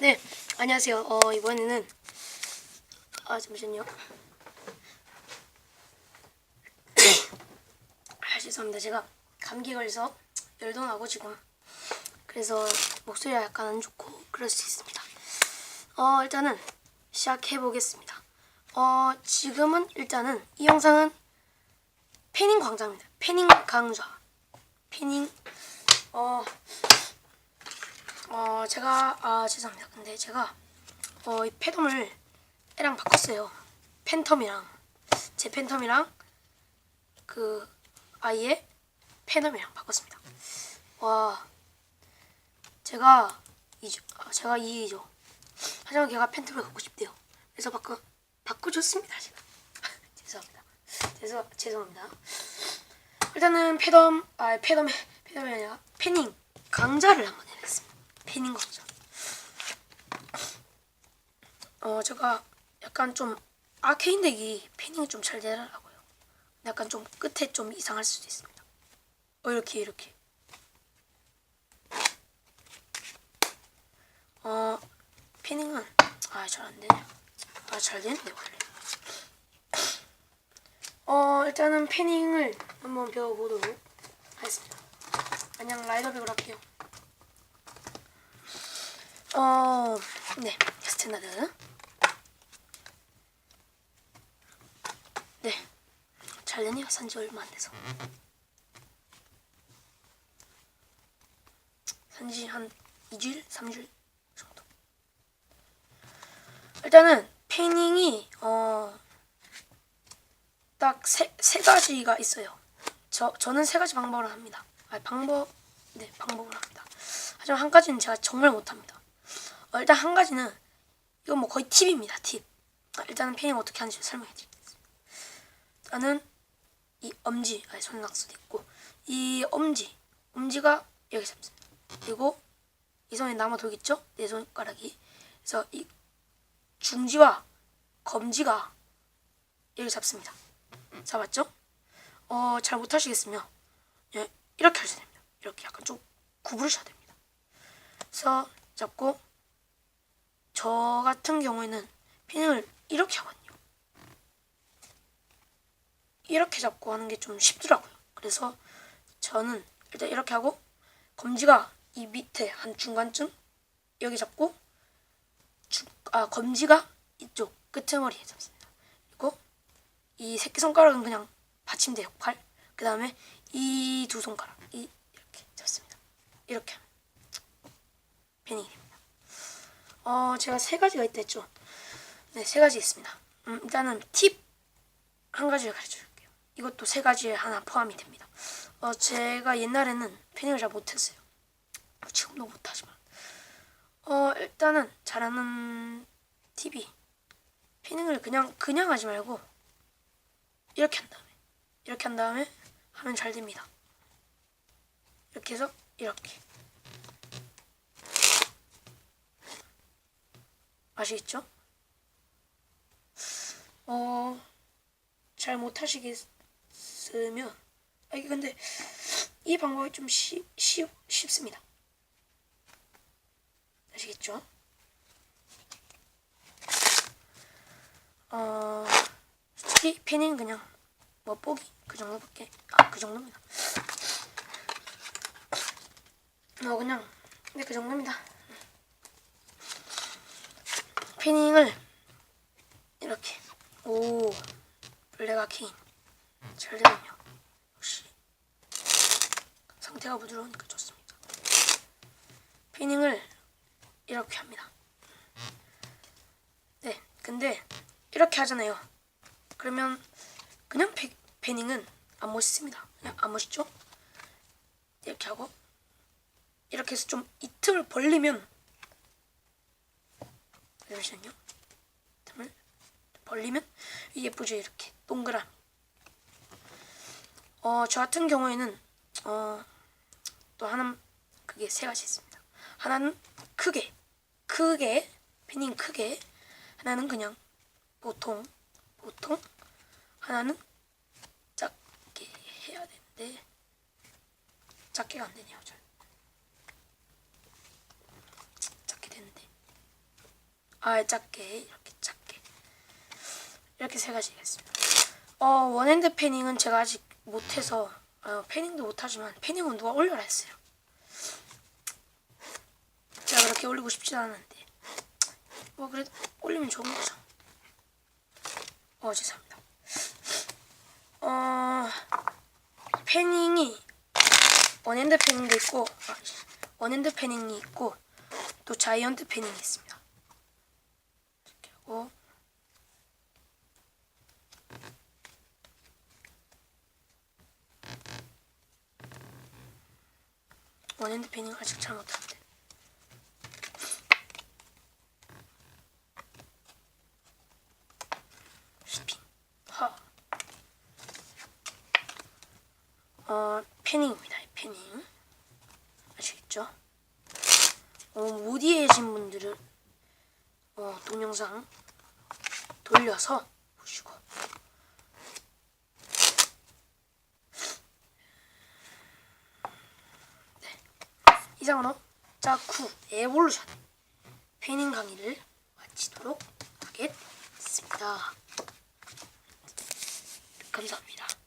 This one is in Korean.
네, 안녕하세요. 어, 이번에는 아 잠시만요. 아 죄송합니다. 제가 감기 걸려서 열도 나고 지금 그래서 목소리가 약간 안 좋고 그럴 수 있습니다. 어 일단은 시작해 보겠습니다. 어 지금은 일단은 이 영상은 패닝 광자입니다. 패닝 강좌. 패닝 어 어 제가 아 죄송합니다. 근데 제가 어이 패덤을 애랑 바꿨어요. 팬텀이랑 제 팬텀이랑 그 아이의 팬덤이랑 바꿨습니다. 와 제가 이죠 아, 제가 이죠 하지만 걔가 팬텀을 갖고 싶대요. 그래서 바꿔 바꿔줬습니다. 제가 죄송합니다. 죄송 죄송합니다. 일단은 패덤 아 패덤 패덤이 아니라 패닝 강좌를 한번 패닝 강좌. 어 제가 약간 좀 아케인 덱이 패닝이 좀 잘 되더라고요. 약간 좀 끝에 좀 이상할 수도 있습니다. 어 이렇게 이렇게. 어 패닝은 아 잘 안 되네. 아 잘 되는데 원래. 어 일단은 패닝을 한번 배워보도록 하겠습니다. 그냥 라이더백으로 할게요. 어, 네, 스탠다드. 네, 잘 되네요. 산지 얼마 안 돼서. 산지 한 2주일, 3주일 정도. 일단은 패닝이 어. 딱세 세 가지가 있어요. 저 저는 세 가지 방법을 합니다. 아 방법 네 방법을 합니다. 하지만 한 가지는 제가 정말 못합니다. 어, 일단 한 가지는 이건 뭐 거의 팁입니다. 팁. 아, 일단은 패닝 어떻게 하는지 설명해 드리겠습니다. 저는 이 엄지 아니 손낙수도 있고 이 엄지 엄지가 여기 잡습니다. 그리고 이 손에 남아 돌겠죠? 내 손가락이 그래서 이 중지와 검지가 여기 잡습니다. 잡았죠? 어, 잘 못하시겠으면 예, 이렇게 하셔야 됩니다. 이렇게 약간 좀 구부르셔야 됩니다. 그래서 잡고 저 같은 경우에는 피닝을 이렇게 하거든요. 이렇게 잡고 하는 게 좀 쉽더라고요. 그래서 저는 일단 이렇게 하고 검지가 이 밑에 한 중간쯤 여기 잡고 주, 아 검지가 이쪽 끄트머리에 잡습니다. 그리고 이 새끼 손가락은 그냥 받침대 역할. 그 다음에 이 두 손가락 이 이렇게 잡습니다. 이렇게 하면 패닝이 됩니다. 어 제가 세 가지가 있다 했죠. 네, 세 가지 있습니다. 음, 일단은 팁 한 가지를 가르쳐 줄게요. 이것도 세 가지에 하나 포함이 됩니다. 어 제가 옛날에는 패닝을 잘 못했어요. 지금도 못하지만 어 일단은 잘하는 팁이 패닝을 그냥 그냥 하지 말고 이렇게 한 다음에 이렇게 한 다음에 하면 잘 됩니다. 이렇게 해서 이렇게 아시겠죠? 어, 잘 못하시겠으면 아 근데 이 방법이 좀 쉬, 쉬, 쉽습니다. 아시겠죠? 어, 솔직히 패닝 그냥 뭐 뽀기 그 정도밖에 아 그 정도입니다. 어 그냥 근데 그 정도입니다. 패닝을 이렇게 오 블랙 아케인 잘 되군요. 역시 상태가 부드러우니까 좋습니다. 패닝을 이렇게 합니다. 네, 근데 이렇게 하잖아요. 그러면 그냥 패, 패닝은 안 멋있습니다. 그냥 안 멋있죠? 이렇게 하고 이렇게 해서 좀 이 틈을 벌리면 잠시만요. 틈을 벌리면 예쁘죠 이렇게 동그란. 어저 같은 경우에는 어 또 하나 그게 세 가지 있습니다. 하나는 크게 크게 패닝 크게 하나는 그냥 보통 보통 하나는 작게 해야 되는데 작게가 안 되네요 잘 작게 되는데 아 작게 이렇게 작게 이렇게 세 가지가 있습니다. 어 원핸드 패닝은 제가 아직 못해서 어, 패닝도 못하지만 패닝은 누가 올려라 했어요. 제가 그렇게 올리고 싶진 않은데 뭐 그래도 올리면 좋은 거죠. 어 죄송합니다. 어 패닝이 원핸드 패닝도 있고 아, 원핸드 패닝이 있고 또 자이언트 패닝이 있습니다. 하고 원핸드 패닝 아직 잘 못하는데 스핀 하 어, 패닝입니다. 이 패닝. 아시겠죠? 어, 무디해진 분들은 어, 동영상 돌려서 보시고 네. 이상으로 자쿠 에볼루션 패닝 강의를 마치도록 하겠습니다. 감사합니다.